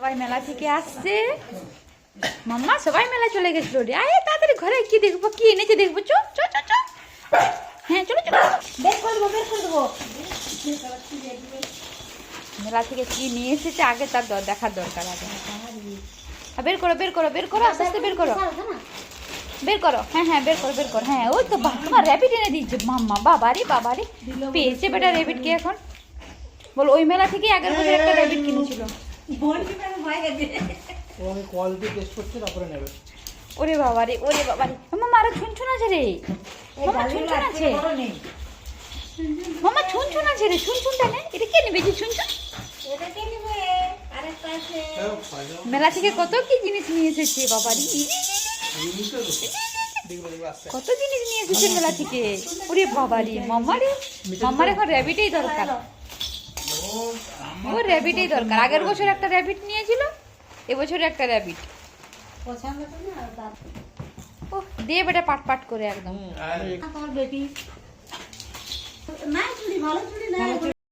সবাই মেলা থেকে আসছে। মাম্মা সবাই মেলা চলে গেছিল রে। আয় তাড়াতাড়ি ঘরে কি দেখব? কি এনেছে দেখব? চো চো চো চো। হ্যাঁ চলো চলো। বের করে দেবো বের করে দেবো। মেলা থেকে কি নিয়ে এসেছে? আগে তার দেখার দরকার আগে। হ্যাঁ, বের করো বের করো বের করো আস্তে আস্তে বের করো। বের করো। হ্যাঁ হ্যাঁ বের করো বের করো। হ্যাঁ ওই তো তোমার র্যাবিট এনে দিয়েছে। মাম্মা বাবারে বাবারে পেয়েছে বেটা র্যাবিট কে এখন? বল ওই মেলা থেকে আগের বছর একটা র্যাবিট কিনেছিল। ও আমি কোয়ালিটি টেস্ট করছি তারপরে নেবে। ওরে ওরে বাবারে মামা আরও ছুনছুন আছে রে। মামা ছুনছুন আছে। মামা ছুনছুন আছে রে ছুনছুনটা নে এটা কে নেবে যে ছুনছুন? মেলা থেকে কত কি জিনিস নিয়ে এসেছে দেখবে কত জিনিস নিয়ে এসেছে মেলা থেকে? ওরে বাবা বাবারি মামারে মামার এখন র্যাবিটেই দরকার। ও র্যাবিটই দরকার। আগের বছর একটা র্যাবিট নিয়েছিল এবছর একটা র্যাবিট। ও দিয়ে বেটা পাট পাট করে একদম। তোমার বেটি না চুড়ি ভালো চুড়ি না